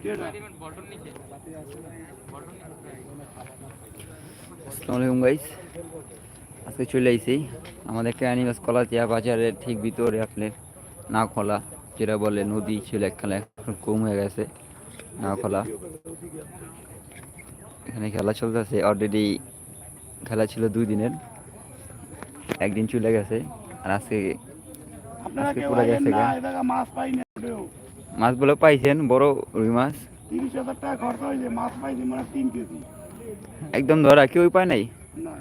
আসসালামু আলাইকুম গাইস আজকে চলে আইছি। আমাদের ক্রানিগঞ্জ কলাতিয়া বাজারের ঠিক ভিতরে আপনার না খোলা যেটা বলে নদী ছিল একখানে এখন কম হয়ে গেছে না খোলা এখানে খেলা চলতেছে। অলরেডি খেলা ছিল দুই দিনের। একদিন চলে গেছে। আর আজকে আজকে পুরা গেছে মাছ পাই না ওটাও। মাছগুলো পাইছেন বড় রুই মাছ। তিরিশ হাজার টাকা খরচ হয়েছে মাছ পাইছি মানে তিন কেজি। একদম ধরা কেউ পায় নাই? না।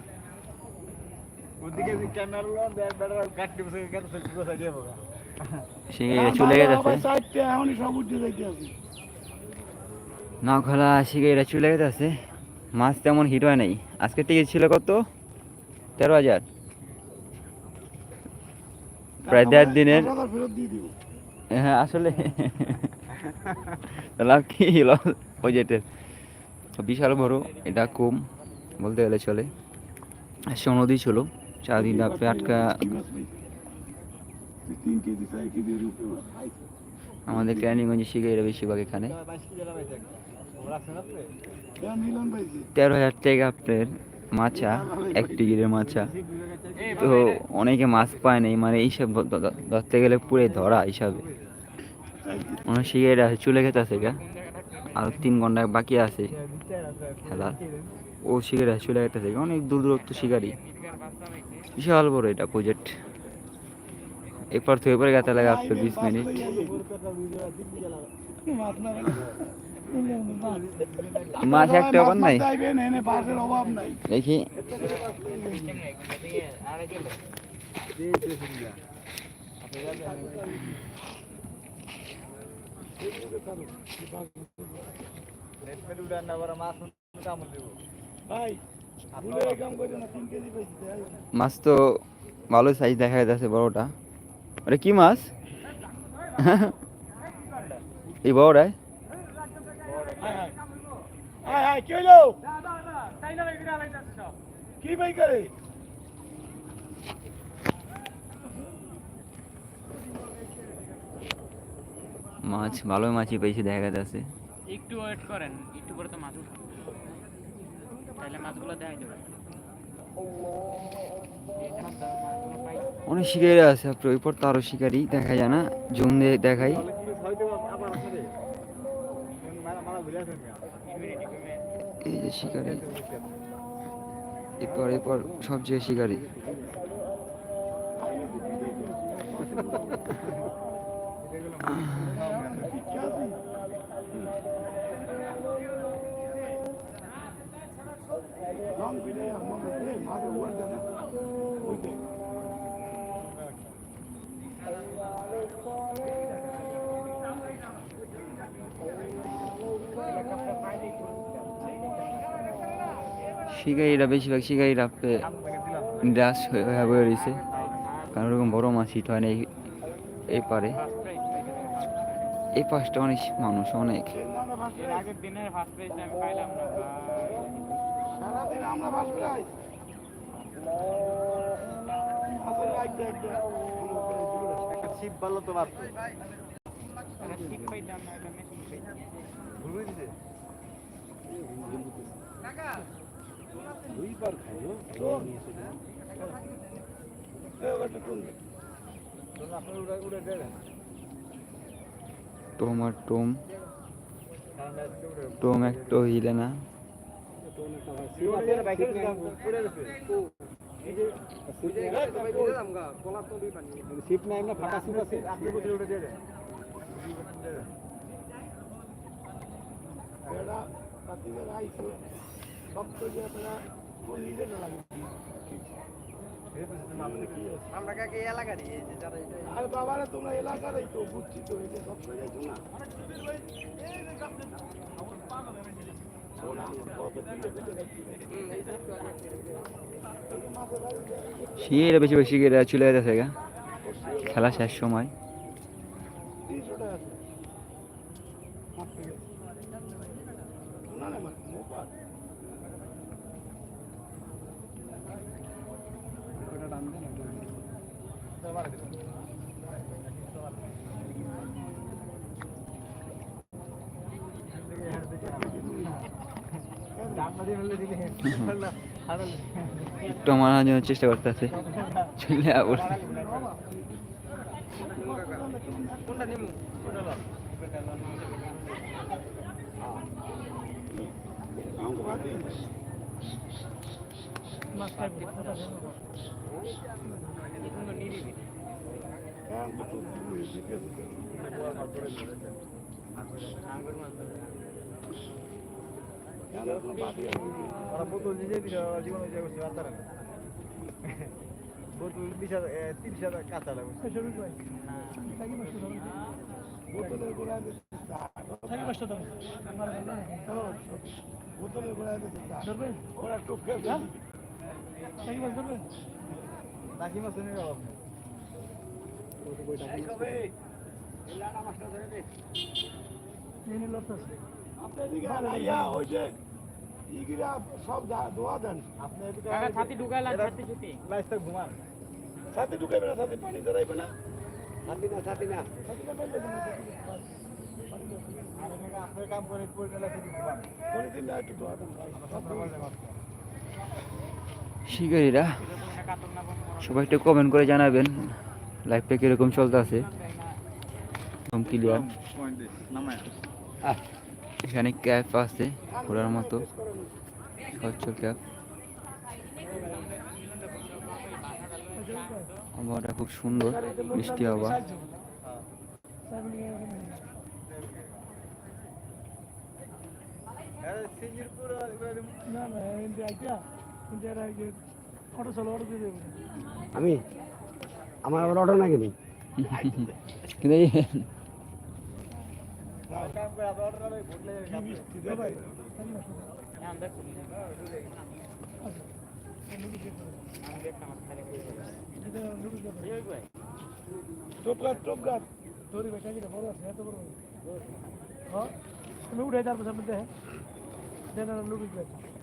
সে চলে গেছে। চারটে এখনই সব আছে। শিখে চলে গেছে মাছ তেমন হিট হয় নাই। আজকে টিকিট ছিল কত? তেরো হাজার। প্রায় দেড় দিনের। হ্যাঁ আসলে। লাভ কি? বাজেটের বিশাল বড়, এটা কম বলতে গেলে চলে। আসছে নদী ছিল আপনি আটকা। আমাদের ক্যানিগঞ্জে শিখে এটা বেশিরভাগ এখানে। তেরো হাজার টাকা আপনার। মাছা এক টিকিটের মাছা। তো অনেকে মাছ পায় নাই মানে এইসব ধরতে গেলে পুরে ধরা হিসাবে অনেক শিকারিরা চলে গেছে আছে গা। আর তিন ঘণ্টা বাকি আছে খেলা। ও শিকারি চলে গেছে অনেক দূর দূরত্ব শিকারি। বিশাল বড় এটা প্রজেক্ট এরপর থেকে এরপরে গেতে লাগে আপনার বিশ মিনিট। মাছ একটা অভাব নাই? দেখি। মাছ তো ভালো সাইজ দেখা যাচ্ছে বড়টা। আরে কি মাছ? এই বড়টায়? হাই হাই কি হইল কি ভাই করে মাছ ভালো মাছই পেয়েছি দেখা যাচ্ছে। একটু ওয়েট করেন একটু পরে তো মাছ উঠাবো। তাহলে মাছগুলো দেখাই দেবেন অনেক শিকারি আছে আপনার ওই পর তো আরও শিকারি দেখা যায় না জুম দিয়ে দেখাই। এই যে শিকারি। এরপর এরপর সব জায়গায় শিকারি। রং পিড়ে আমার এই মাছ উড় দেন ওইতে শিকারিরা, বেশিরভাগ শিকারিরা নিরাশ হয়ে হয়ে রয়েছে। কারণ ওরকম বড় মাছ হিট হয় না এই- পারে। এই পাশটা অনেক মানুষ, অনেক। না সারাদিন আমরা বাস প্রায় মাছের লাইক দেখ ছিপ পাইতাম না এটা মেশিন পাইতাম টোম আর টোম টোম একটু হিলে না শিপ নাই না ফাটা শিপ আছে আমরা কাকে এলাকারই আরে বাবারা তোমরা এলাকারই তো বুঝছি তো এটা সব করে যাইছো না শিকারিরা বেশিরভাগ শিকারিরা চলে গেছে খেলা শেষ সময় তিনশো টাকা আছে মাছ থেকে। না না মাছ মোপা মারার জন্য চেষ্টা করতেছে। চলে আবার। আমাকে বাদি হ্যাঁ আমি তো জিজ্ঞেস করি কেন এখন বাদি ওরা বোতল বিশ হাজার তিরিশ হাজার কাঁচা লাগবে। বোতলের দিচ্ছে বোতলের দিচ্ছে ওরা টপকে নাকি মাছ নিয়ে গেল ইগিরা সব দেন। আপনি এদিকে কাকা ছাতি ঢুকাইলাম ছাতি ছুটি। লাইসটা ঘুমান। সাথে ঢুকাইবে না সাথে পানি ধরাইবে না। ছাতি ছাতি পাইলে আপনার কাম করে একটু দেন। শিকারীরা। সবাই একটু কমেন্ট করে জানাবেন লাইফটা কীরকম চলতেছে। একদম ক্লিয়ার এখানে ক্যাপ আছে ঘোরার মতো। স্বচ্ছ ক্যাপ আবহাওয়াটা খুব সুন্দর বৃষ্টি হওয়া। আমি? আমার আবার অর্ডার না কিনি কিন্তু কাম করে আবার অর্ডার হবে ভোট লেগে কাম করে। হ্যাঁ, দেখো। আমার খালি করে দিলাম। এই ওই কই? টপগাছ টপগাছ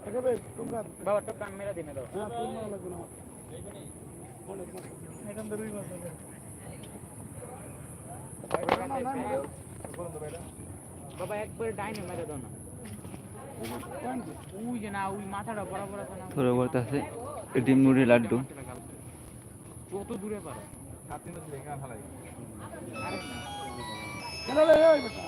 একেবারে টপগাছ বাবা টপ কান মেরা দিনে দাও হ্যাঁ তোর লাগবে না বাবা একবার ডাইনে মেরে দাও না ওই যে না ওই মাথাটা বরাবর আছে না থোড়া বলতে আছে ডিম মুড়ি লাড্ডু কত দূরে পারো না দিলে ফেলাই আরে না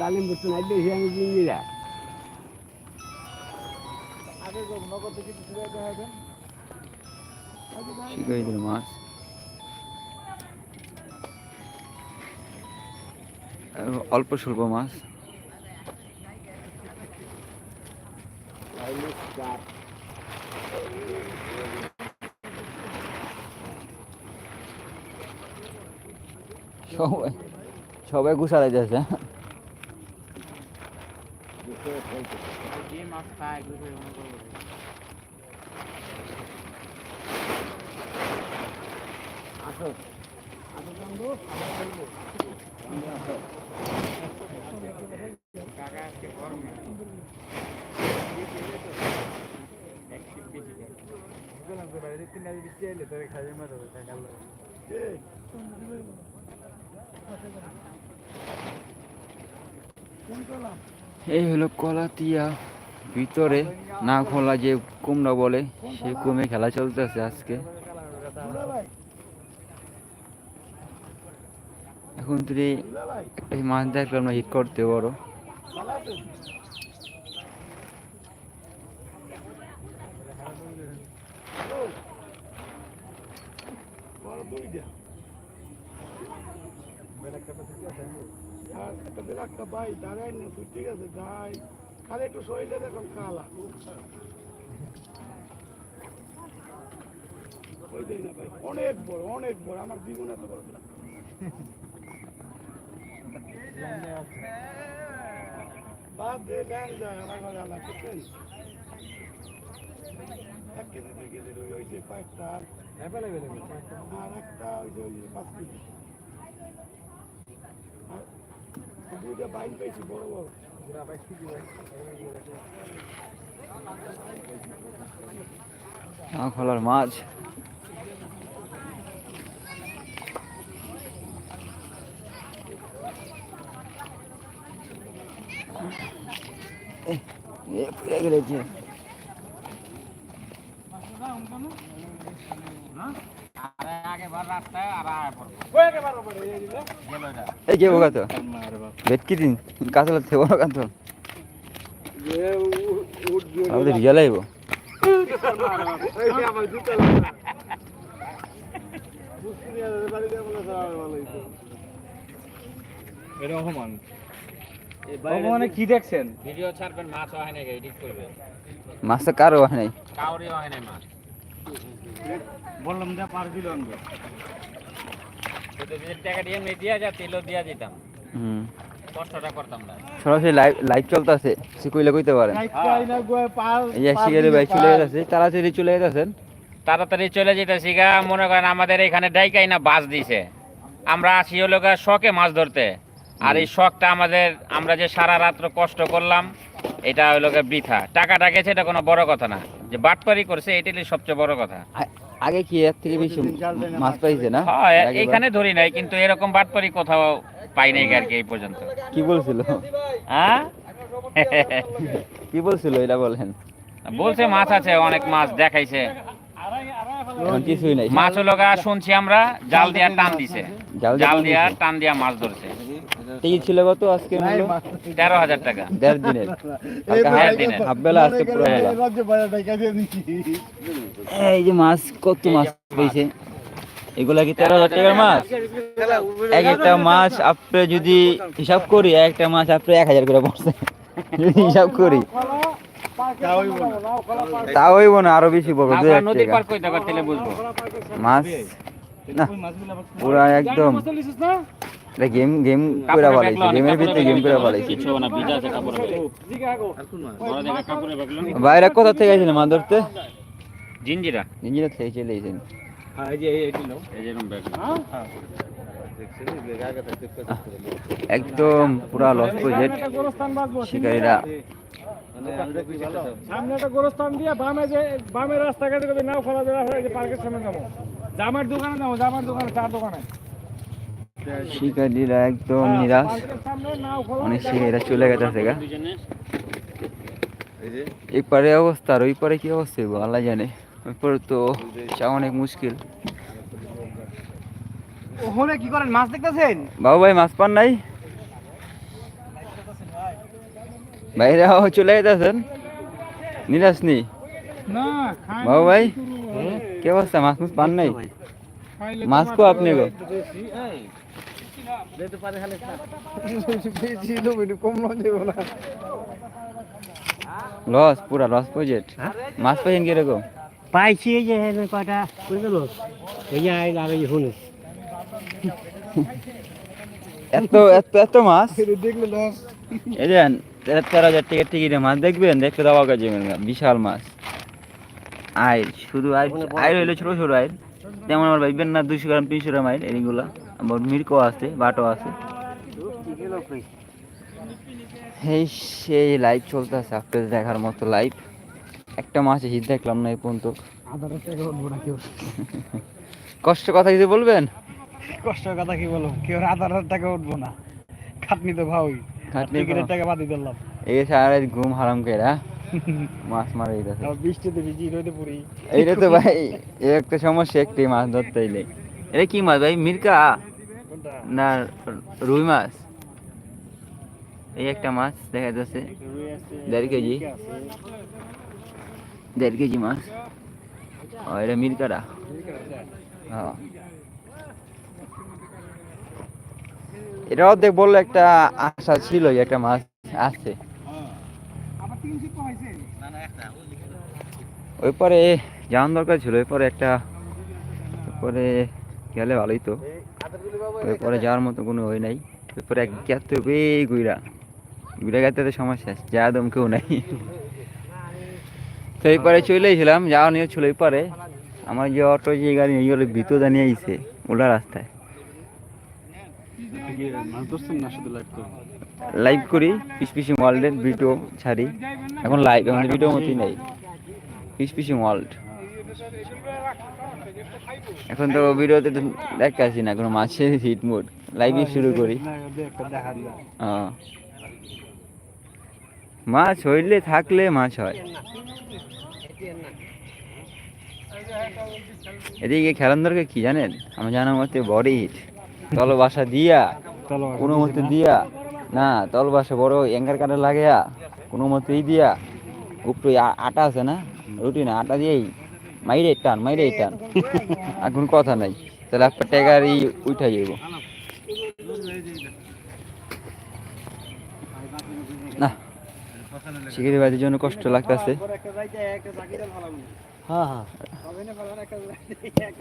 ডালিম বুঝতে না দেখি আমি হবে শিকারীদের মাছ। অল্প স্বল্প মাছ। সবাই সবাই গুছালাই যাচ্ছে যে মাছ খায় গ্রুপে মনে করব আসো আসো বন্ধু কাকা আজকে গরমে খাইয়ে মারো এই, কোন করলাম এই হলো কলাতিয়া। ভিতরে না খোলা যে কুমড়া বলে সেই কুমে খেলা চলতেছে আজকে। এখন তুই একটা মাছ দেখলাম না হিট করতে বড় আছেন একটা একটা ভাই দাঁড়ায় না ঠিক আছে, যাই। খালি একটু শরীরটা দেখুন, কালা। ওই অনেক বড় অনেক বড়, আমার জীবন এত বড়। বাদ দে, ব্যাং যায়, আমার ঘরে আলা বুঝছেন? এক কেজি দুই কেজি রুই হয়েছে, কয়েকটা। আর আর একটা ওই যে ওই যে পাঁচ কেজি আর দুইটা বাইন পেয়েছি বড় বড় খোলার মাছ এ, এ পুড়ে গেলেছে এই কে বোকা তো। ভেটকি দিন কাতলা থেকে বড় কাতল আমাদের রিজাল আইব কি দেখছেন ভিডিও মাছ হয় কারও হয় হয় বললাম টাকা দিয়ে এমনি দিয়া যা তেলও দিয়া দিতাম হুম না সরাসরি লাইভ লাইভ চলতেছে সে কইতে পারেন। এই শিকারি ভাই চলে গেছে তাড়াতাড়ি চলে গেছেন তাড়াতাড়ি চলে যেতেছি গা মনে করেন আমাদের এখানে ডাইকাই না বাস দিছে। আমরা আসি হলো গা শখে মাছ ধরতে। আর এই শখটা আমাদের আমরা যে সারা রাত্র কষ্ট করলাম এটা হলো বৃথা। টাকাটা গেছে এটা কোনো বড় কথা না। যে বাটপারি করছে এটাই সবচেয়ে বড় কথা। আ- আগে কি এর থেকে বেশি মাছ পাইছে না? হ্যাঁ আগেরবার? ধরি নাই কিন্তু এরকম বাটপারি কোথাও পাই নাই আর কি এই পর্যন্ত। কি বলছিল? হ্যাঁ? কি বলছিল এটা বলেন? বলছে মাছ আছে অনেক মাছ দেখাইছে। কিছুই নাই। মাছ হলো শুনছি আমরা জাল দিয়া টান দিছে। জাল দিয়া টান দিয়া মাছ ধরছে। টিকিট ছিল কত? আজকে মূল্য? তেরো হাজার টাকা। দেড় দিনের। হাফ বেলা আজকে পুরো এই যে মাছ কত মাছ পেয়েছে? এগুলা কি তেরো হাজার টাকার মাছ? এক একটা মাছ আপনি যদি হিসাব করি এক একটা মাছ আপনি এক হাজার করে পড়ছে। যদি হিসাব করি। তা হইব না। আরও বেশি পড়বে দুই নদী পার কইতে করতে বুঝব মাছ? না পুরা একদম। এটা গেম গেম করে পালাইছে গেমের ভিতরে গেম করে পালাইছে। বাইরে কোথা থেকে আইছেন মাছ ধরতে জিঞ্জিরা ইঞ্জিনিয়ার থেকে চলে আইছেন। এই যে এরকম ব্যাগ। একদম পুরা লস প্রজেক্ট শিকারীরা। সামনে একটা গোরস্থান দিয়ে বামে যে বামে রাস্তাঘাটে নাও খোলা যে পার্কের সামনে যাব। জামার দোকানে যাব জামার দোকানে চার দোকানে। শিকারীরা একদম নিরাশ। অনেক শিকারীরা চলে গেছে গা। এই পারে অবস্থা আর ওই পারে কি অবস্থা আল্লাহ জানে। ওই পারে তো যাওয়া অনেক মুশকিল। ওখানে কি করেন? মাছ দেখতেছেন? বাবু ভাই মাছ পান নাই? বাইরে চলে যেতেছেন নিরাশ নি? বাবু ভাই কি অবস্থা? মাছ মাছ পান নাই? মাছ কো আপনি গো। লস পুরা লস প্রজেক্ট মাছ পাইছেন কীরকম পাইছি এই যে কয়টা বুঝতে পারল এই যে আই লাগে শুনে এত এত এত মাছ? এই যে তেরো তেরো হাজার টাকার টিকিটে মাছ দেখবেন দেখতে দেওয়া কাজে বিশাল মাছ। আইল শুধু আইল আইল হইল ছোট ছোট আইল। যেমন আমার ভাইবেন না দুইশো গ্রাম তিনশো গ্রাম আইল এইগুলা আবার মির্কো আছে বাটো আছে। এই সেই লাইভ চলতেছে আপনাদের দেখার মতো লাইভ একটা মাছে হিট দেখলাম না এই পর্যন্ত। কষ্ট কথা কিছু বলবেন? কষ্টের কথা কি বলব? কেউ আধার হাজার টাকা উঠবো না। খাটনি তো ভাই খাটনি টাকা বাদি দিলাম। এই সারা ঘুম হারাম কেরা মাছ মারা দিতেছে বৃষ্টিতে ভিজি রোদে পুরি। এইটা তো ভাই এই একটা সমস্যা একটি মাছ ধরতে এলে এটা কি মাছ ভাই মির্কা? না রুই মাছ। এই একটা মাছ দেখা যাচ্ছে। দেড় কেজি। দেড় কেজি মাছ। ও এটা মির্কাটা? হ্যাঁ। এটা অর্ধেক বলল একটা আশা ছিল একটা মাছ আছে আবার তিন শীত হয়েছে ওই পরে যাওয়ার দরকার ছিল, ওই পরে একটা পরে গেলে ভালোই তো। ওই পরে যাওয়ার মতো কোনো ওই নাই। ওই পরে এক গেতে হবে গুইরা। গুইরা গেতে তো সমস্যা যা দম কেউ নাই। তো এই পরে চলে এসেছিলাম, যাওয়া নিয়ে ছিল এই পরে। আমার যে অটো, যে গাড়ি এইগুলো ভিতর জানিয়ে আইছে ওলা রাস্তায়। লাইভ করি, পিস পিসি ওয়ার্ল্ডের ভিডিও ছাড়ি। এখন লাইভ এখন ভিডিও মতোই নেই। পিস পিসি ওয়ার্ল্ড এখন তো ভিডিওতে তো দেখা আসি না কোনো মাছের হিট মোড লাইভই শুরু করি। হ্যাঁ। মাছ হইলে থাকলে মাছ হয়। এদিকে খেলান্দরকে কি জানেন? আমি জানার মতে বড় হিট তল বাসা দিয়া কোনো মতে দিয়া। না তল বাসা বড় অ্যাঙ্গার কাটা লাগিয়া কোনো মতেই দিয়া। উপরে আটা আছে না? রুটি না আটা দিয়েই। মাইরে টান মাইরে টান। আর কোনো কথা নাই। তাহলে আপনার ট্যাগার এই উঠা যাইব। না শিকারি বাজির জন্য কষ্ট লাগতেছে। হ্যাঁ হ্যাঁ।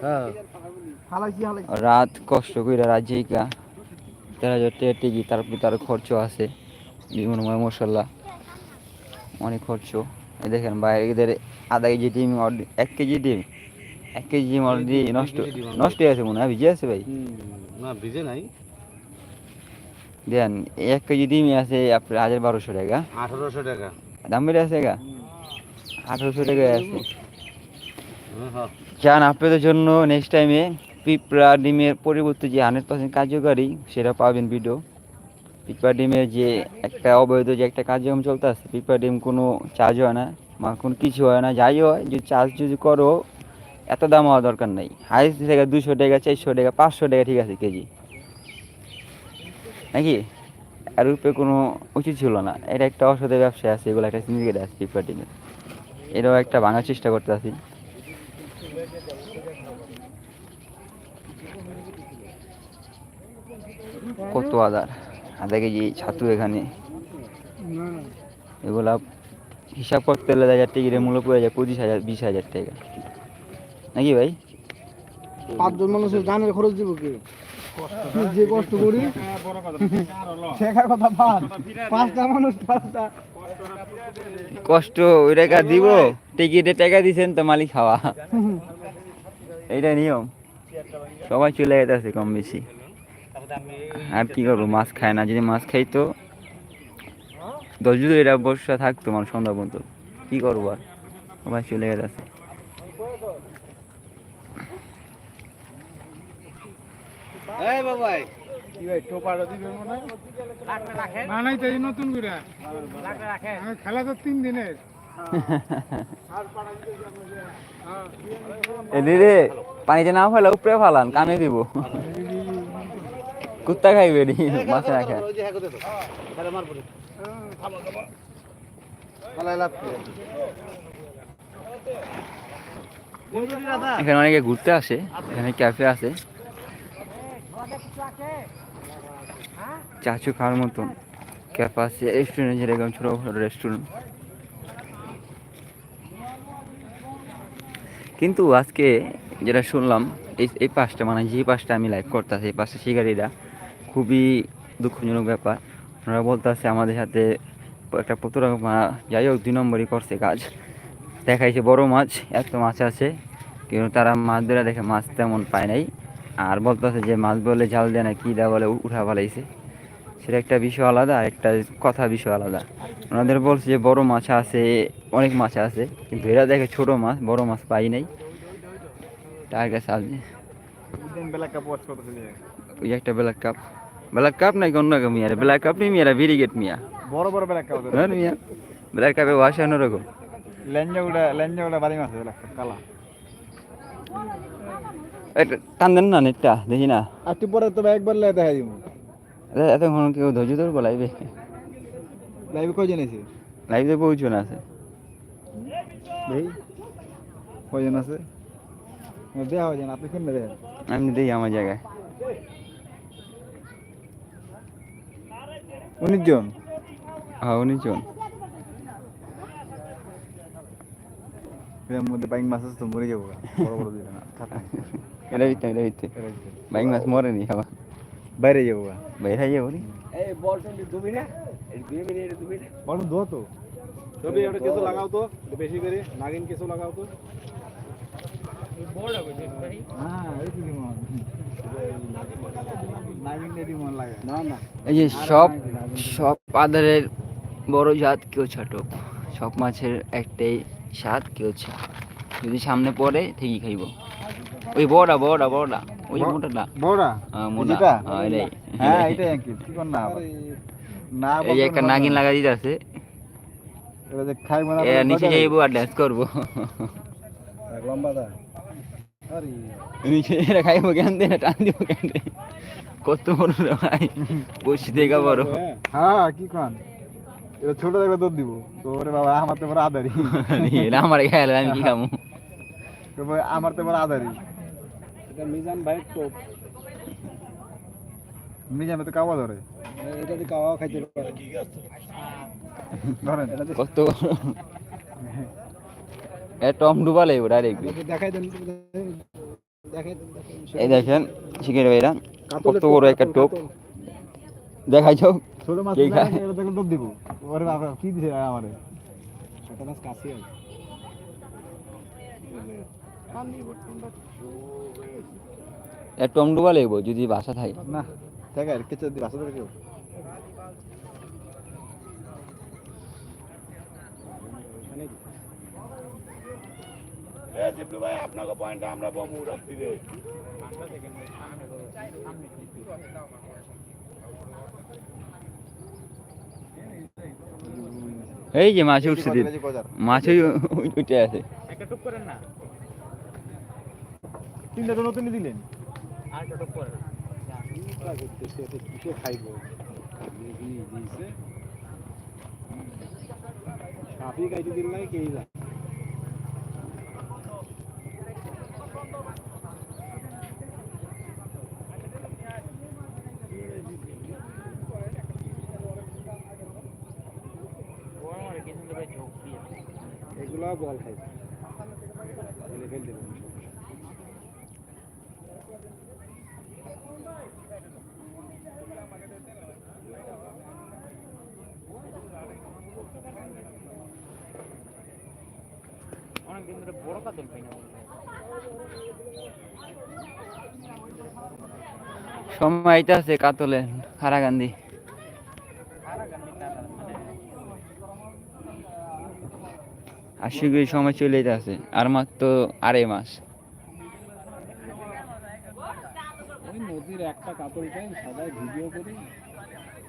হ্যাঁ। রাত কষ্ট কইরা রাত যেইকা তেরো হাজার টাকা টিকি তারপরে তার খরচ আছে। বিভিন্ন মশলা। অনেক খরচ। এই দেখেন বাইরে এদের আধা কেজি ডিম এক কেজি ডিম। এক কেজি ডিম অলরেডি নষ্ট নষ্ট হয়ে আছে মনে হয় ভিজে আছে ভাই। না ভিজে নাই। দেন এক কেজি ডিমই আছে আপনার হাজার বারোশো টাকা। আঠারোশো টাকা। দাম বেড়ে আছে গা? আঠারোশো টাকা আছে। চান আপনাদের জন্য নেক্সট টাইমে পিঁপড়া ডিমের পরিবর্তে যে হান্ড্রেড পার্সেন্ট কার্যকারী সেটা পাবেন ভিডিও পিঁপড়া ডিমের যে একটা অবৈধ যে একটা কার্যক্রম চলতে আছে পিঁপড়া ডিম কোনো চার্জ হয় না। কোনো কিছু হয় না, যাই হয়, যদি চার্জ যদি করো, এত দাম হওয়া দরকার নেই। হাইস্ট থেকে দুশো টাকা, চারশো টাকা, পাঁচশো টাকা ঠিক আছে কেজি। নাকি? আর উপরে কোনো উচিত ছিল না। এটা একটা অসৎ ব্যবসা আছে, এগুলো একটা সিন্ডিকেট আছে পিঁপড়া এটাও একটা ভাঙার চেষ্টা করতে আছি। কত আদার? আধা কেজি ছাতু এখানে। এগুলা হিসাব করতে হলে হাজার টিকিটের মূল্য পড়ে যায় পঁচিশ হাজার বিশ হাজার টাকা। নাকি ভাই? পাঁচজন মানুষের গানের খরচ দিব কি? যে কষ্ট করি শেখার কথা পাঁচ পাঁচটা মানুষ পাঁচটা। কষ্ট ওই টাকা দিব টিকিটে টাকা দিছেন তো মালিক খাওয়া এইটা নিয়ম। সবাই চলে যেতেছে কম বেশি। আর কি করব মাছ খায় না যদি মাছ খাইতো দশ যদি এটা বর্ষা থাকতো মানে সন্ধ্যা পর্যন্ত। কি করব আর? সবাই চলে গেছে। হয়? খেলা তো তিন দিনের। এ পানিতে না ফেলা উপরে ফালান কামে দিব। কুত্তা খাইবে নি মাছ না এখানে অনেকে ঘুরতে আসে, এখানে ক্যাফে আছে। চাচু খাওয়ার মতন ক্যাফে আছে রেস্টুরেন্ট যেরকম ছোটো ছোটো রেস্টুরেন্ট কিন্তু আজকে যেটা শুনলাম, এই এই পাশটা মানে যে পাশটা আমি লাইভ করতেছি, এই পাশটা শিকারীরা, খুবই দুঃখজনক ব্যাপার। ওনারা বলতেছে আমাদের সাথে একটা প্রতারক মা- যাই হোক দুই নম্বরই করছে কাজ। দেখাইছে বড় মাছ এত মাছ আছে কিন্তু তারা মাছ ধরে দেখে মাছ তেমন পায় নাই। আর বলতেছে যে মাছ বলে জাল দেয় না কী দেয় বলে উঠা ফেলাইছে। সেটা একটা বিষয় আলাদা আর একটা কথা বিষয় আলাদা। ওনাদের বলছে যে বড় মাছ আছে অনেক মাছ আছে কিন্তু এরা দেখে ছোট মাছ বড় মাছ পাই নাই। তার কাছে ওই একটা ব্ল্যাক কাপ। ব্ল্যাক কাপ নাকি অন্য রকম মিয়া ব্ল্যাক কাপ নেই মিয়া ব্রিগেড মিয়া বড় বড় বেলা কাপ হ্যাঁ মিয়া ব্ল্যাক কাপে ওয়াশ অন্যরকম লেঞ্জা উড়া লেঞ্জা উড়া বাড়ি মাছ বেলা কালা একটা টান দেন না নেটটা দেখি না আর তুই পরে তবে একবার লাই দেখা দিব এত- এতক্ষণ কেউ ধৈর্য ধরবো লাইভে লাইভে কয়জন আছে লাইভে পৌঁছন আছে কয়জন আছে দেওয়া হয় আপনি কেমনে দেখেন আমি দেখি আমার জায়গায় উনিশ জন? হ্যাঁ উনিশ জন। এর মধ্যে বাইক মাছ তো মরে যাব। বড় বড় দিবে না এটা ভিত্তে এটা ভিত্তে বাইক মাছ মরেনি খাবার বাইরে যাব বাইরে যাব নি? বড় দো তো। তবে এটা কিছু লাগাও তো বেশি করে। নাগিন কিছু লাগাও তো। হ্যাঁ এই কি এই যে সব সব আদারের বড় জাত কেউ ছোট সব মাছের একটাই স্বাদ কেউ যদি সামনে পড়ে ঠিকই খাইব। ওই বড়া বড়া বড়া ওই মোটাটা। বড়া? হ্যাঁ, মোটা? হ্যাঁ, এটাই। হ্যাঁ কি না? না এই একটা নাগিন লাগা দিতে আছে নিচে যাইব আর ড্যান্স করব। লম্বা এরা খাইবো কেন দে টান দিব কেন কত বড় রে ভাই। বসি দেখা বড়। হ্যাঁ। কি কন? এটা ছোট দেখলে দুধ দিব। তো ওরে বাবা আমার তো বড় আদারি। এটা আমার খেয়াল আমি কি খামু? তো আমার তো বড় আদারি। এটা মিজান ভাই তো। মিজান তো কাওয়া ধরে। এটা দিয়ে কাওয়া খাইতে পারে। কত বড়। এ টম ডুবা লাগবে ডাইরেক্ট দেখাই দেন এই দেখেন শিখের ভাইরা কত বড় একটা টোপ দেখাই যাও। ছোট মাছ কে না, খায়? এটা দেখলে দুধ দিব। ওরে বাবা কি দিছে আমারে? ছোট মাছ কাছে আছে এ টম ডুবা লাগবে যদি বাসা থাকে। না কিছু দি বাসা দেখো এ জিপলু ভাই আপনাকে পয়েন্টে আমরা বমু রাত্রিরে এই যে মাছ উঠছে দিন। মাছই উঠে আছে। একটা টুক করেন না। তিনটা তো নতুন দিলেন। আর একটা টুক করেন। খাইবো সাপি খাইতে দিল নাই কে যা এগুলো বল খাইছে ফেলে ফেল দেবেন অনেকদিন ধরে বড় কাতল পাই না সময় আইতে আছে কাতলে হারাগান্ধি আর শীঘ্রই সময় চলে যেতে আর মাত্র আড়াই মাস। ওই নদীর একটা কাতল টাইম সবাই ভিডিও করে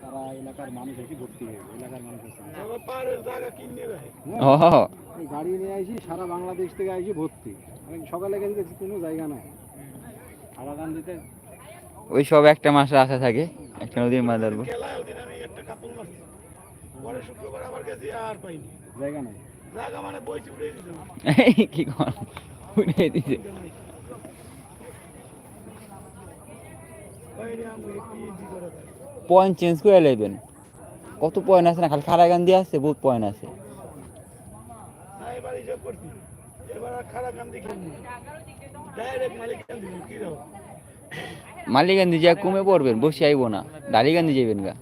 তারা এলাকার মানুষ এসে ভর্তি হয়ে এলাকার মানুষ এই গাড়ি নিয়ে আসি সারা বাংলাদেশ থেকে আসি ভর্তি। সকালে গেছি কোনো জায়গা নাই। হারাকান্দিতে ওই সব একটা মাসে আসা থাকে একটা নদীর মাছ ধরবো কাপড় জায়গা নাই। মানে কি কর? দিছে। দেয় পয়েন্ট চেঞ্জ করে নেবেন কত পয়েন্ট আছে না? খালি খারাগান্ধি আছে বহুত পয়েন্ট আছে। রকম মালিকান্দি যা কমে পড়বেন বসে আইব না। ডালিগান্ধি যাবেন গা।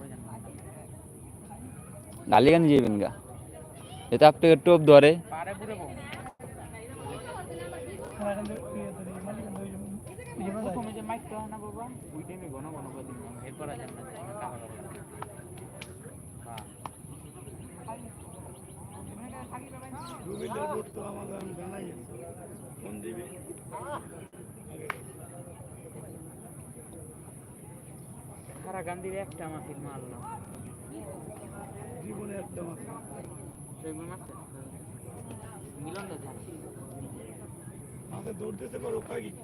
ডালিগান্ধি যাবেন গা। এতে আপনাকে টোপ ধরে। সারা গান্ধীর একটা মাসির মারলাম জীবনে একটা দৌড়তেছে করো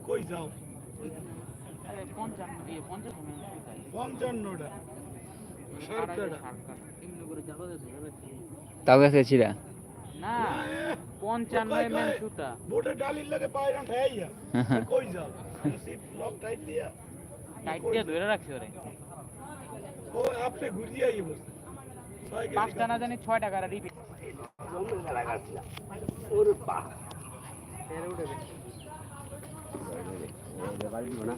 কই যাও? পঞ্চান্ন পঞ্চান্নটা। তাও না সুতা। বোটে ডালির লাগে পায় না কই যাও? সিট লক টাইট দিয়া। টাইট দিয়ে ধরে রাখছি ওরে। ও আপনি ঘুরিয়ে আইয়ে বসে। ছয় কেজি পাঁচটা না জানি ছয় টাকা রিপিট বাড়ি দিব না